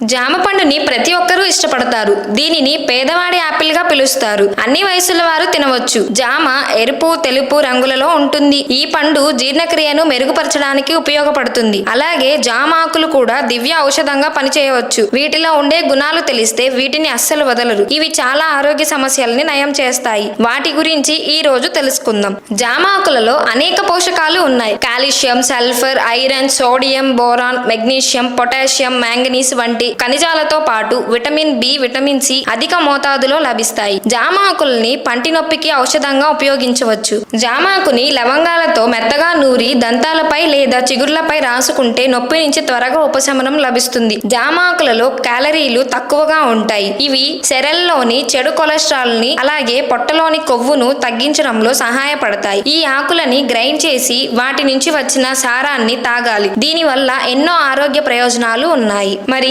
జామ పండుని ప్రతి ఒక్కరూ ఇష్టపడతారు. దీనిని పేదవాడి యాపిల్గా పిలుస్తారు. అన్ని వయసుల వారు తినవచ్చు. జామ ఎరుపు తెలుపు రంగులలో ఉంటుంది. ఈ పండు జీర్ణక్రియను మెరుగుపరచడానికి ఉపయోగపడుతుంది. అలాగే జామ ఆకులు కూడా దివ్య ఔషధంగా పనిచేయవచ్చు. వీటిలో ఉండే గుణాలు తెలిస్తే వీటిని అస్సలు వదలరు. ఇవి చాలా ఆరోగ్య సమస్యల్ని నయం చేస్తాయి. వాటి గురించి ఈ రోజు తెలుసుకుందాం. జామ ఆకులలో అనేక పోషకాలు ఉన్నాయి. Calcium sulphur iron sodium boron magnesium potassium manganese వంటి ఖనిజాలతో పాటు విటమిన్ బి విటమిన్ సి అధిక మోతాదులో లభిస్తాయి. జామ ఆకుల్ని పంటి నొప్పికి ఔషధంగా ఉపయోగించవచ్చు. జామాకుని లవంగాలతో మెత్తగా నూరి దంతాలపై లేదా చిగుర్లపై రాసుకుంటే నొప్పి నుంచి త్వరగా ఉపశమనం లభిస్తుంది. జామాకులలో క్యాలరీలు తక్కువగా ఉంటాయి. ఇవి శరల్లోని చెడు కొలెస్ట్రాల్ని అలాగే పొట్టలోని కొవ్వును తగ్గించడంలో సహాయపడతాయి. ఈ ఆకులని గ్రైండ్ చేసి వాటి నుంచి వచ్చిన సారాన్ని తాగాలి. దీనివల్ల ఎన్నో ఆరోగ్య ప్రయోజనాలు ఉన్నాయి. మరి